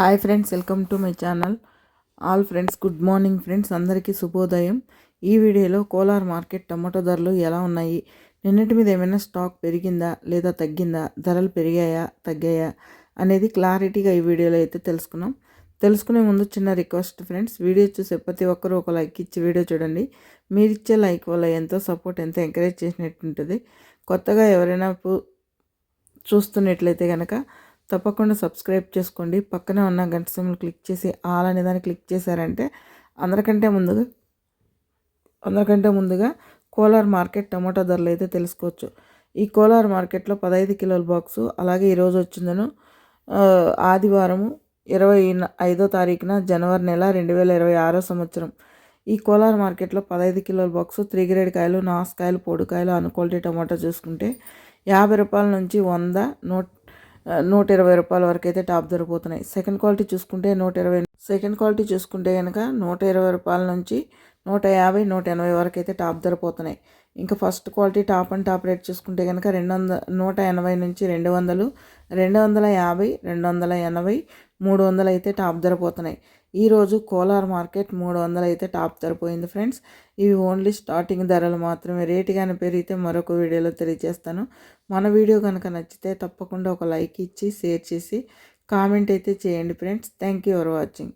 Hi friends welcome to my channel. All friends good morning friends అందరికీ శుభోదయం. ఈ వీడియోలో కోలార్ మార్కెట్ టమాటో ధరలు ఎలా ఉన్నాయి? నిన్నటి మీద ఏమైనా స్టాక్ పెరిగిందా లేదా తగ్గిందా? ధరలు పెరిగాయా తగ్గాయా అనేది క్లారిటీగా ఈ వీడియోలో అయితే తెలుసుకున్నాం. తెలుసుకునే ముందు చిన్న రిక్వెస్ట్ ఫ్రెండ్స్ వీడియో చూసే ప్రతి ఒక్కరూ ఒక లైక్ ఇచ్చి వీడియో చూడండి. మీరు ఇచ్చే లైక్ వల్ల ఎంతో సపోర్ట్ ఎంతో ఎంకరేజ్ చేసినట్టు ఉంటుంది కొత్తగా ఎవరైనా చూస్తున్నట్లయితే కనుక తప్పకుండా సబ్స్క్రైబ్ చేసుకోండి. పక్కనే ఉన్న గంట సింబల్ క్లిక్ చేసి ఆల్ అనే దాన్ని క్లిక్ చేశారంటే అందరికంటే ముందుగా అందరికంటే ముందుగా కోలార్ మార్కెట్ టమాటా ధరలు అయితే తెలుసుకోవచ్చు. ఈ కోలార్ మార్కెట్లో పదహైదు కిలోల బాక్సు అలాగే ఈరోజు వచ్చిందను ఆదివారము ఇరవై ఐదో తారీఖున జనవరి నెల రెండు వేల ఇరవై ఆరో సంవత్సరం. ఈ కోలార్ మార్కెట్లో పదహైదు కిలోల బాక్సు త్రీ గ్రేడ్ కాయలు నాసుకాయలు పొడికాయలు అను క్వాలిటీ టమాటో చూసుకుంటే యాభై రూపాయల నుంచి వంద నూట నూట ఇరవై రూపాయల వరకు అయితే టాప్ దొరికిపోతున్నాయి. సెకండ్ క్వాలిటీ చూసుకుంటే నూట ఇరవై సెకండ్ క్వాలిటీ చూసుకుంటే కనుక నూట ఇరవై రూపాయల నుంచి నూట యాభై నూట ఎనభై వరకు అయితే టాప్ దొరికిపోతున్నాయి ఇంకా first quality top and top rate చూసుకుంటే కనుక రెండు వందల నూట ఎనభై నుంచి రెండు వందలు రెండు వందల యాభై రెండు వందల ఎనభై మూడు వందలు అయితే టాప్ ధరపోతున్నాయి ఈరోజు కోలార్ మార్కెట్ మూడు వందలు అయితే టాప్ ధరపోయింది ఫ్రెండ్స్. ఇవి ఓన్లీ స్టార్టింగ్ ధరలు మాత్రమే. రేటు కానీ పెరిగితే మరొక వీడియోలో తెలియజేస్తాను. మన వీడియో కనుక నచ్చితే తప్పకుండా ఒక లైక్ ఇచ్చి షేర్ చేసి కామెంట్ అయితే చేయండి friends. Thank you for watching.